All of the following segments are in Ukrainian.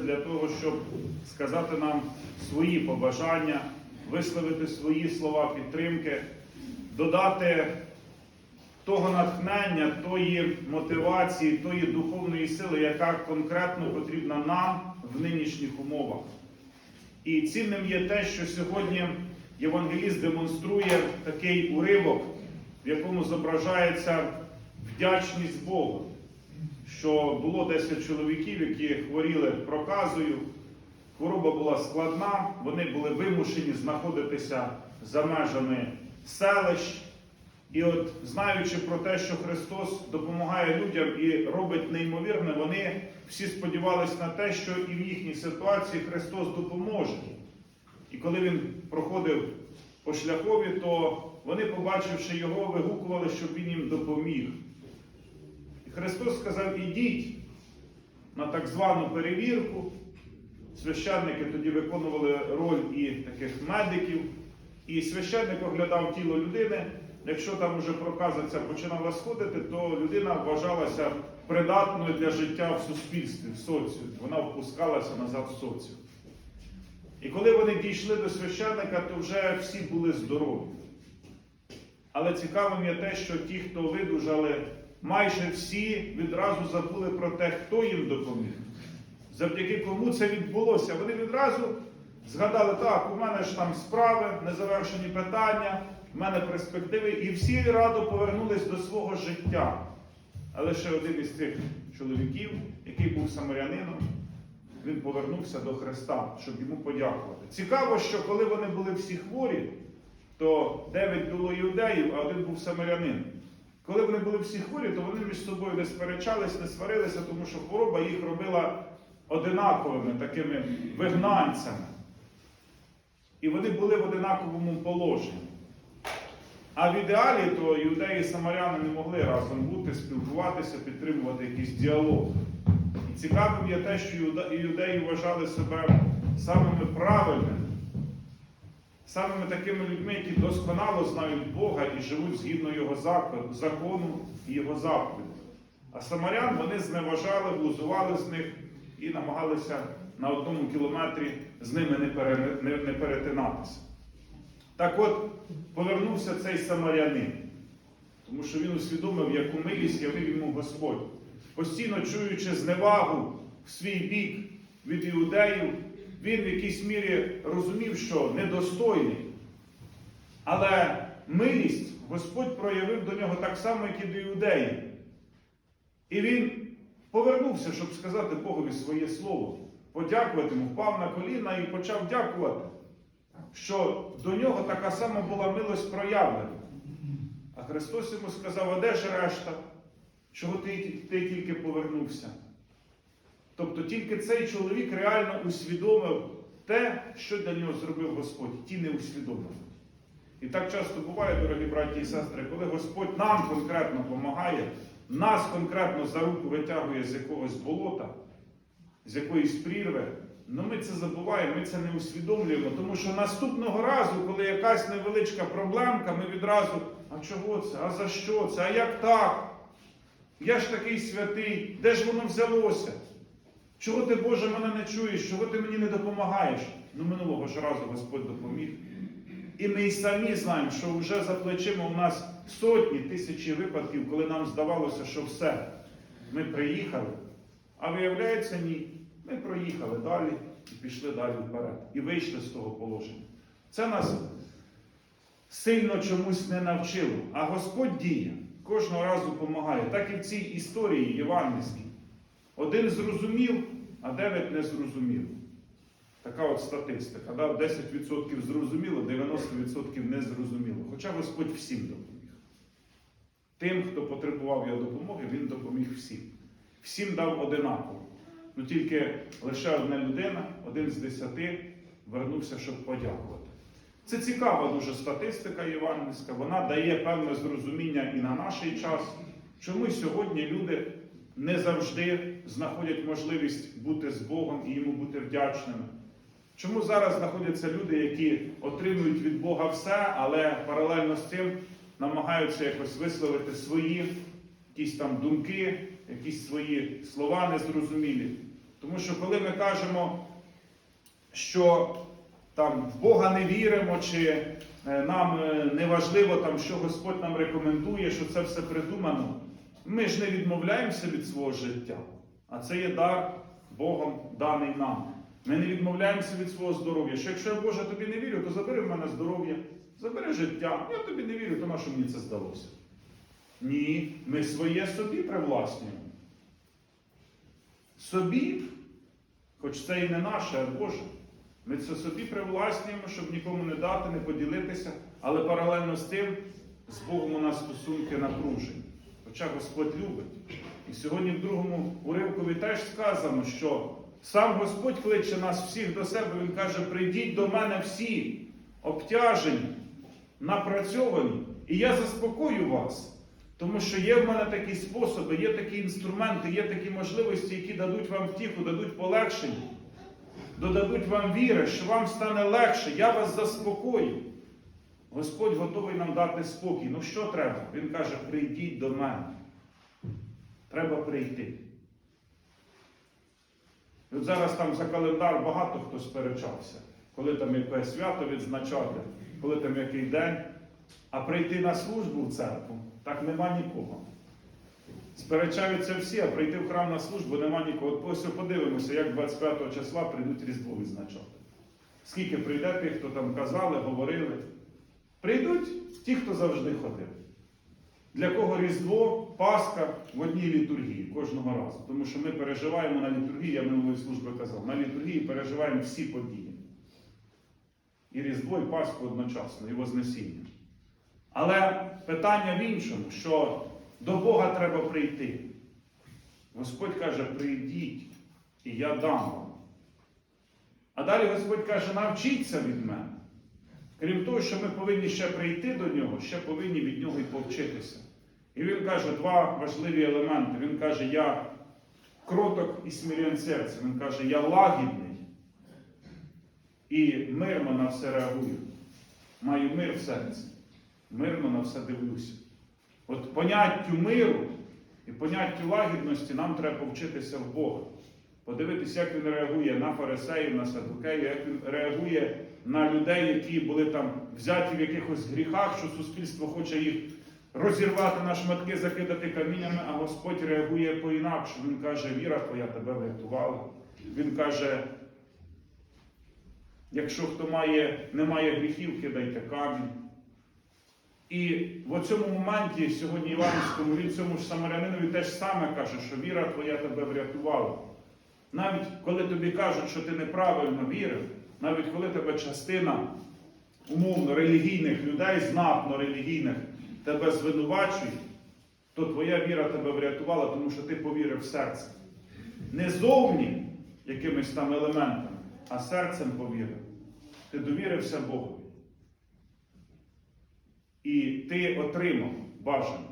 для того, щоб сказати нам свої побажання, висловити свої слова підтримки, додати того натхнення, тої мотивації, тої духовної сили, яка конкретно потрібна нам в нинішніх умовах. І цінним є те, що сьогодні євангеліст демонструє такий уривок, в якому зображається вдячність Богу що було 10 чоловіків, які хворіли проказою. Хвороба була складна, вони були вимушені знаходитися за межами селищ. І от, знаючи про те, що Христос допомагає людям і робить неймовірне, вони всі сподівалися на те, що і в їхній ситуації Христос допоможе. І коли він проходив по шляхові, то вони, побачивши його, вигукували, щоб він їм допоміг. Христос сказав, ідіть на так звану перевірку. Священники тоді виконували роль і таких медиків. І священник оглядав тіло людини. Якщо там уже проказа ця починала сходити, то людина вважалася придатною для життя в суспільстві, в соціумі. Вона впускалася назад в соціум. І коли вони дійшли до священника, то вже всі були здорові. Але цікавим є те, що ті, хто видужали, майже всі відразу забули про те, хто їм допоміг. Завдяки кому це відбулося. Вони відразу згадали, так, у мене ж там справи, незавершені питання, в мене перспективи, і всі радо повернулись до свого життя. Але ще один із цих чоловіків, який був самарянином, він повернувся до Христа, щоб йому подякувати. Цікаво, що коли вони були всі хворі, то дев'ять було іудеїв, а один був самарянин. Коли вони були всі хворі, то вони між собою не сперечались, не сварилися, тому що хвороба їх робила одинаковими такими вигнанцями. І вони були в одинаковому положенні. А в ідеалі то іудеї і самаряни не могли разом бути, спілкуватися, підтримувати якийсь діалог. І цікавим є те, що іудеї вважали себе самими правильними, самими такими людьми, які досконало знають Бога і живуть згідно Його закону і Його заповідей. А самарян вони зневажали, глузували з них і намагалися на одному кілометрі з ними не, пере- не- не перетинатися. Так от повернувся цей самарянин, тому що він усвідомив, яку милість явив йому Господь. Постійно чуючи зневагу в свій бік від іудеїв, він в якійсь мірі розумів, що недостойний. Але милість Господь проявив до нього так само, як і до іудеїв. І він повернувся, щоб сказати Богові своє слово, подякувати йому, впав на коліна і почав дякувати, що до нього така сама була милость проявлена. А Христос йому сказав, а де ж решта? Чого ти, ти тільки повернувся? Тобто тільки цей чоловік реально усвідомив те, що для нього зробив Господь, ті не усвідомили. І так часто буває, дорогі браті і сестри, коли Господь нам конкретно допомагає, нас конкретно за руку витягує з якогось болота, з якоїсь прірви, ну ми це забуваємо, ми це не усвідомлюємо, тому що наступного разу, коли якась невеличка проблемка, ми відразу, а чого це? А за що це? А як так? Я ж такий святий, де ж воно взялося? Чого ти, Боже, мене не чуєш? Чого ти мені не допомагаєш? Ну, минулого ж разу Господь допоміг. І ми й самі знаємо, що вже за плечима у нас сотні тисячі випадків, коли нам здавалося, що все, ми приїхали. А виявляється, ні. Ми проїхали далі і пішли далі вперед. І вийшли з того положення. Це нас сильно чомусь не навчило. А Господь діє, кожного разу допомагає. Так і в цій історії євангельській. Один зрозумів, а дев'ять не зрозумів. Така от статистика. Да? 10% зрозуміло, 90% не зрозуміло. Хоча Господь всім допоміг. Тим, хто потребував його допомоги, він допоміг всім. Всім дав одинаково. Ну тільки лише одна людина, один з десяти, вернувся, щоб подякувати. Це цікава дуже статистика євангельська. Вона дає певне зрозуміння і на наш час, чому сьогодні люди не завжди знаходять можливість бути з Богом і йому бути вдячними. Чому зараз знаходяться люди, які отримують від Бога все, але паралельно з цим намагаються якось висловити свої якісь там думки, якісь свої слова незрозумілі. Тому що коли ми кажемо, що там в Бога не віримо, чи е, нам е, не важливо, там, що Господь нам рекомендує, що це все придумано, ми ж не відмовляємося від свого життя. А це є дар Богом даний нам. Ми не відмовляємося від свого здоров'я. Що якщо я Боже тобі не вірю, то забери в мене здоров'я, забери життя. Я тобі не вірю, то на що мені це здалося? Ні, ми своє собі привласнюємо. Собі, хоч це і не наше, а Боже. Ми це собі привласнюємо, щоб нікому не дати, не поділитися, але паралельно з тим з Богом у нас стосунки напружені. Хоча Господь любить. І сьогодні в другому уривкові теж сказано, що сам Господь кличе нас всіх до себе, Він каже: прийдіть до мене всі обтяжені, напрацьовані, і я заспокою вас. Тому що є в мене такі способи, є такі інструменти, є такі можливості, які дадуть вам втіху, дадуть полегшення, додадуть вам віри, що вам стане легше, я вас заспокою. Господь готовий нам дати спокій. Ну що треба? Він каже, прийдіть до мене. Треба прийти. От зараз там за календар багато хто сперечався, коли там якесь свято відзначати, коли там який день, а прийти на службу в церкву, так нема нікого. Сперечаються всі, а прийти в храм на службу нема нікого. От ось подивимося, як 25 числа прийдуть Різдво відзначати. Скільки прийде тих, хто там казали, говорили. Прийдуть ті, хто завжди ходив. Для кого Різдво, Пасха в одній літургії кожного разу. Тому що ми переживаємо на літургії, я минулої служби казав, на літургії переживаємо всі події. І Різдво, і Пасху одночасно, і Вознесіння. Але питання в іншому, що до Бога треба прийти. Господь каже, прийдіть, і я дам вам. А далі Господь каже, навчіться від мене. Крім того, що ми повинні ще прийти до нього, ще повинні від нього і повчитися. І він каже два важливі елементи. Він каже, я кроток і смирен серцем. Він каже, я лагідний і мирно на все реагую. Маю мир в серці. Мирно на все дивлюся. От поняттю миру і поняттю лагідності нам треба повчитися в Бога. Подивитися, як він реагує на фарисеїв, на садукеїв, як він реагує на людей, які були там взяті в якихось гріхах, що суспільство хоче їх розірвати на шматки, закидати каміннями, а Господь реагує по-інакше. Він каже, віра твоя тебе врятувала. Він каже, якщо хто має, не має гріхів, кидайте камінь. І в цьому моменті сьогодні Іванівському він цьому ж самарянинові теж саме каже, що віра твоя тебе врятувала. Навіть коли тобі кажуть, що ти неправильно вірив, навіть коли тебе частина умовно релігійних людей, знатно релігійних, тебе звинувачує, то твоя віра тебе врятувала, тому що ти повірив в серце. Не зовні якимись там елементами, а серцем повірив. Ти довірився Богові. І ти отримав бажане.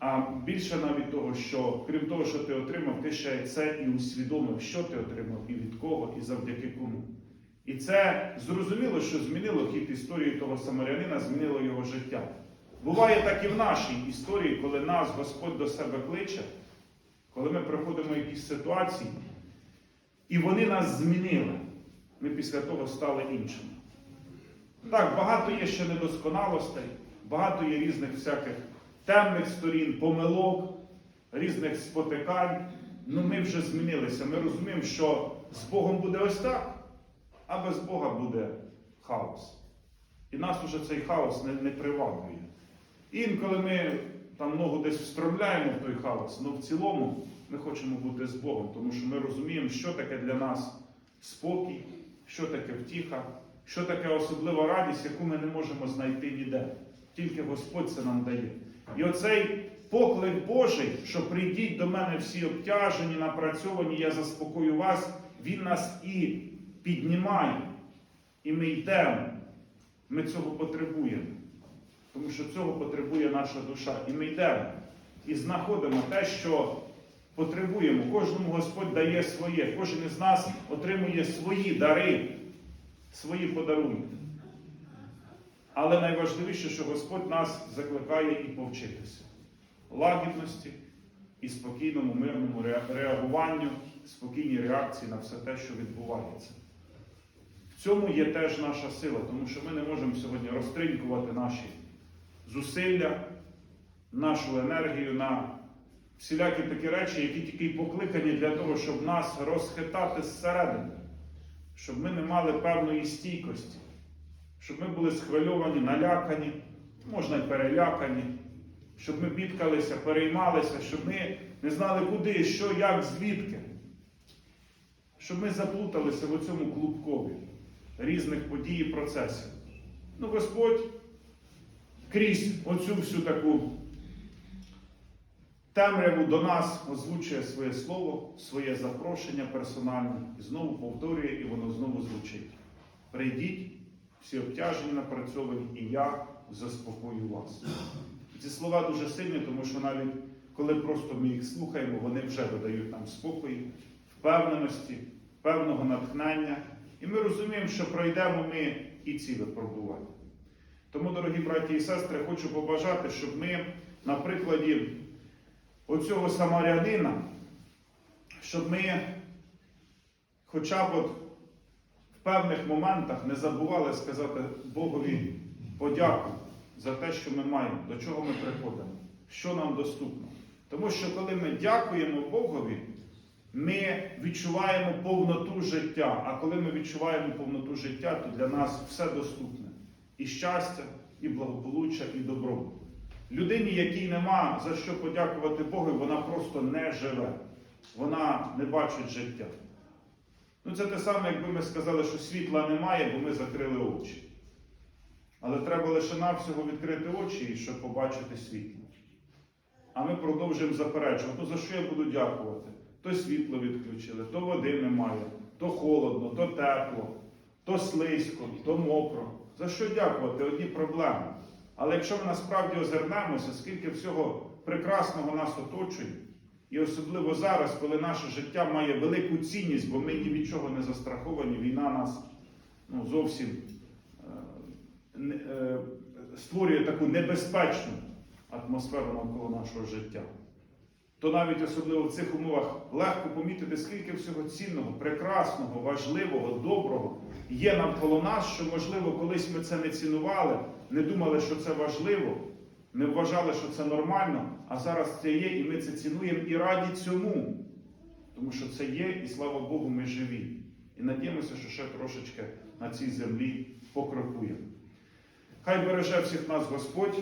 А більше навіть того, що крім того, що ти отримав, ти ще це і усвідомив, що ти отримав, і від кого, і завдяки кому. І це зрозуміло, що змінило хід історії того самарянина, змінило його життя. Буває так і в нашій історії, коли нас Господь до себе кличе, коли ми проходимо якісь ситуації, і вони нас змінили. Ми після того стали іншими. Так, багато є ще недосконалостей, багато є різних всяких темних сторін, помилок, різних спотикань. Ну ми вже змінилися. Ми розуміємо, що з Богом буде ось так, а без Бога буде хаос. І нас уже цей хаос не, не приваблює. Інколи ми там ногу десь встромляємо в той хаос, але в цілому ми хочемо бути з Богом, тому що ми розуміємо, що таке для нас спокій, що таке втіха, що таке особлива радість, яку ми не можемо знайти ніде. Тільки Господь це нам дає. І оцей поклик Божий, що прийдіть до мене всі обтяжені, напрацьовані, я заспокою вас, Він нас і піднімає. І ми йдемо. Ми цього потребуємо. Тому що цього потребує наша душа. І ми йдемо і знаходимо те, що потребуємо. Кожному Господь дає своє, кожен із нас отримує свої дари, свої подарунки. Але найважливіше, що Господь нас закликає і повчитися лагідності і спокійному, мирному реагуванню спокійні реакції на все те, що відбувається. В цьому є теж наша сила, тому що ми не можемо сьогодні розтринькувати наші зусилля, нашу енергію на всілякі такі речі, які тільки покликані для того, щоб нас розхитати зсередини, щоб ми не мали певної стійкості, щоб ми були схвильовані, налякані, можна й перелякані, щоб ми бідкалися, переймалися, щоб ми не знали куди, що, як, звідки. Щоб ми заплуталися в цьому клубкові різних подій і процесів. Ну, Господь крізь оцю всю таку темряву до нас озвучує своє слово, своє запрошення персональне, і знову повторює, і воно знову звучить. Прийдіть, всі обтяжені напрацьовані, і я заспокою вас. Ці слова дуже сильні, тому що навіть коли просто ми їх слухаємо, вони вже додають нам спокої, впевненості, певного натхнення. І ми розуміємо, що пройдемо ми і ці випробування. Тому, дорогі браті і сестри, хочу побажати, щоб ми на прикладі оцього самарянина, щоб ми хоча б певних моментах не забували сказати Богові подяку за те, що ми маємо, до чого ми приходимо, що нам доступно. Тому що коли ми дякуємо Богові, ми відчуваємо повноту життя. А коли ми відчуваємо повноту життя, то для нас все доступне. І щастя, і благополуччя, і добробут. Людині, якій нема за що подякувати Богу, вона просто не живе. Вона не бачить життя. Ну, це те саме, якби ми сказали, що світла немає, бо ми закрили очі. Але треба лише навсього відкрити очі, щоб побачити світло. А ми продовжуємо заперечувати, ну за що я буду дякувати? То світло відключили, то води немає, то холодно, то тепло, то слизько, то мокро. За що дякувати? Одні проблеми. Але якщо ми насправді озирнемося, скільки всього прекрасного нас оточує, і особливо зараз, коли наше життя має велику цінність, бо ми ні від чого не застраховані, війна нас ну, зовсім е, е, створює таку небезпечну атмосферу навколо нашого життя, то навіть особливо в цих умовах легко помітити, скільки всього цінного, прекрасного, важливого, доброго є навколо нас, що, можливо, колись ми це не цінували, не думали, що це важливо, не вважали, що це нормально, а зараз це є, і ми це цінуємо і раді цьому. Тому що це є, і слава Богу, ми живі. І надіємося, що ще трошечки на цій землі покрокуємо. Хай береже всіх нас Господь.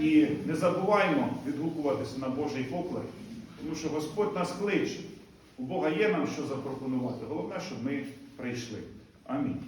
І не забуваймо відгукуватися на Божий поклик, тому що Господь нас кличе. У Бога є нам що запропонувати. Головне, щоб ми прийшли. Амінь.